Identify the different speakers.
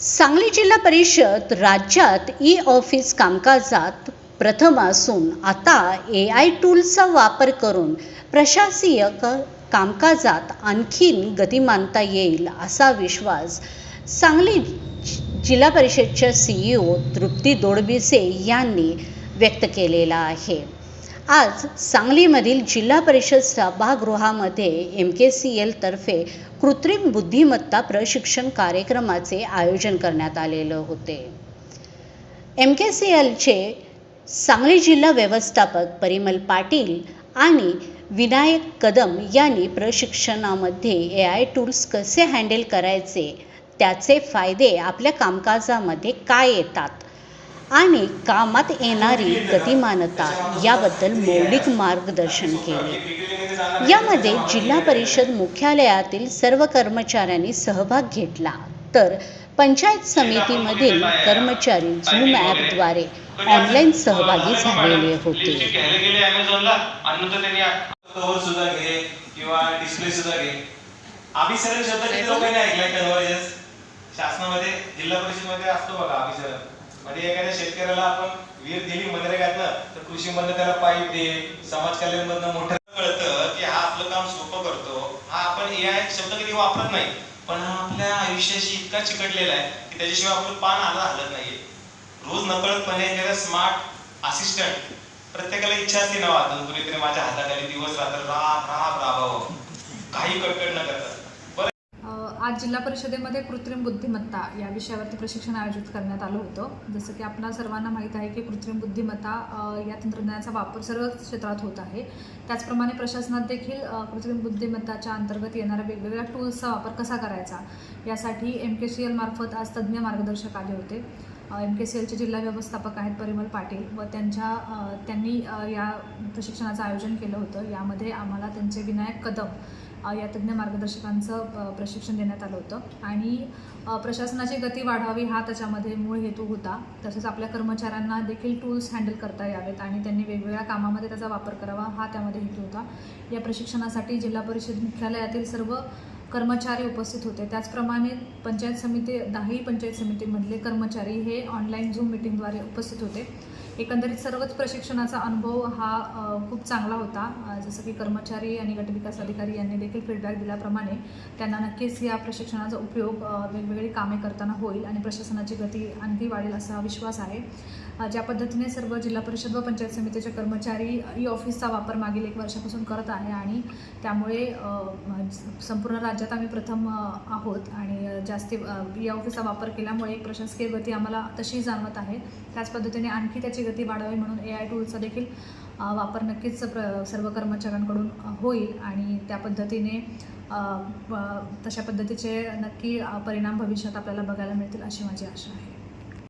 Speaker 1: सांगली जिल्हा परिषद राज्यात ई ऑफिस कामकाजात प्रथम असून आता ए आय टूलचा वापर करून प्रशासकीय क- कामकाजात आणखीन गतिमानता येईल असा विश्वास सांगली जि- जिल्हा परिषदच्या सीईओ तृप्ती दोडबिसे यांनी व्यक्त केलेला आहे. आज सांगलीमधील जिल्हा परिषद सभागृहामध्ये एम के सी एलतर्फे कृत्रिम बुद्धिमत्ता प्रशिक्षण कार्यक्रमाचे आयोजन करण्यात आलेलं होते. एम के सी एलचे सांगली जिल्हा व्यवस्थापक परिमल पाटील आणि विनायक कदम यांनी प्रशिक्षणामध्ये ए आय टूल्स कसे हँडल करायचे त्याचे फायदे आपल्या कामकाजामध्ये काय येतात आणि कामात येणारी गतिमानता याबद्दल मौलिक मार्गदर्शन केले. यामध्ये जिल्हा परिषद मुख्यालयातील सर्व कर्मचाऱ्यांनी सहभाग घेतला. तर पंचायत समितीमधील कर्मचारी झूम ॲपद्वारे ऑनलाईन सहभागी झालेले होते.
Speaker 2: घ्यायला गेले शब्द लोकांनी ऐकलाय शासनामध्ये जिल्हा परिषदमध्ये असतो बघा अभिसरण. म्हणजे एखाद्या शेतकऱ्याला आपण विहीर दिली मनरेगातनं तर कृषी मधनं त्याला पाईप दे समाज कल्याण मधनं मोठं कळतं की हा आपलं काम सोपं करतो. हा आपण ए आय शब्द कधी वापरत नाही पण हा आपल्या आयुष्याशी इतका चिकटलेला आहे की त्याच्याशिवाय आपलं पान आला हलत नाहीये. रोज नकळतपणे एखादा स्मार्ट असिस्टंट प्रत्येकाला इच्छा असते ना वाचून कुणीतरी माझ्या हाताखाली दिवस रात्र राब राब राबावं. काही कटकट
Speaker 3: आज जिल्हा परिषदेमध्ये कृत्रिम बुद्धिमत्ता या विषयावरती प्रशिक्षण आयोजित करण्यात आलं होतं. जसं की आपल्या सर्वांना माहीत आहे की कृत्रिम बुद्धिमत्ता या तंत्रज्ञानाचा वापर सर्व क्षेत्रात होत आहे. त्याचप्रमाणे प्रशासनात देखील कृत्रिम बुद्धिमत्ताच्या अंतर्गत येणाऱ्या वेगवेगळ्या टूल्सचा वापर कसा करायचा यासाठी एम के सी एल मार्फत आज तज्ज्ञ मार्गदर्शक आले होते. एम के सी एलचे जिल्हा व्यवस्थापक आहेत परिमल पाटील व त्यांच्या त्यांनी या प्रशिक्षणाचं आयोजन केलं होतं. यामध्ये आम्हाला त्यांचे विनायक कदम या तज्ज्ञ मार्गदर्शकांचं प्रशिक्षण देण्यात आलं होतं. आणि प्रशासनाची गती वाढावी हा त्याच्यामध्ये मूळ हेतू होता. तसेच आपल्या कर्मचाऱ्यांना देखील टूल्स हँडल करता यावेत आणि त्यांनी वेगवेगळ्या कामामध्ये त्याचा वापर करावा हा त्यामध्ये हेतू होता. या प्रशिक्षणासाठी जिल्हा परिषद मुख्यालयातील सर्व कर्मचारी उपस्थित होते. त्याचप्रमाणे पंचायत समिती दहाही पंचायत समितीमधले कर्मचारी हे ऑनलाईन झूम मिटिंगद्वारे उपस्थित होते. एकंदरीत सर्वच प्रशिक्षणाचा अनुभव हा खूप चांगला होता. जसं की कर्मचारी आणि गटविकास अधिकारी यांनी देखील फीडबॅक दिल्याप्रमाणे त्यांना नक्कीच या प्रशिक्षणाचा उपयोग वेगवेगळी कामे करताना होईल आणि प्रशासनाची गती आणखी वाढेल असा विश्वास आहे. ज्या पद्धतीने सर्व जिल्हा परिषद व पंचायत समितीचे कर्मचारी ई ऑफिसचा वापर मागील एक वर्षापासून करत आहे आणि त्यामुळे संपूर्ण राज्यात आम्ही प्रथम आहोत आणि जास्ती ई ऑफिसचा वापर केल्यामुळे एक प्रशासकीय गती आम्हाला तशी जाणवत आहे. त्याच पद्धतीने आणखी त्याची गती वाढावी म्हणून ए आय टूलचा देखील वापर नक्कीच प्र सर्व कर्मचाऱ्यांकडून होईल. आणि त्या पद्धतीने तशा पद्धतीचे नक्की परिणाम भविष्यात आपल्याला बघायला मिळतील अशी माझी आशा आहे.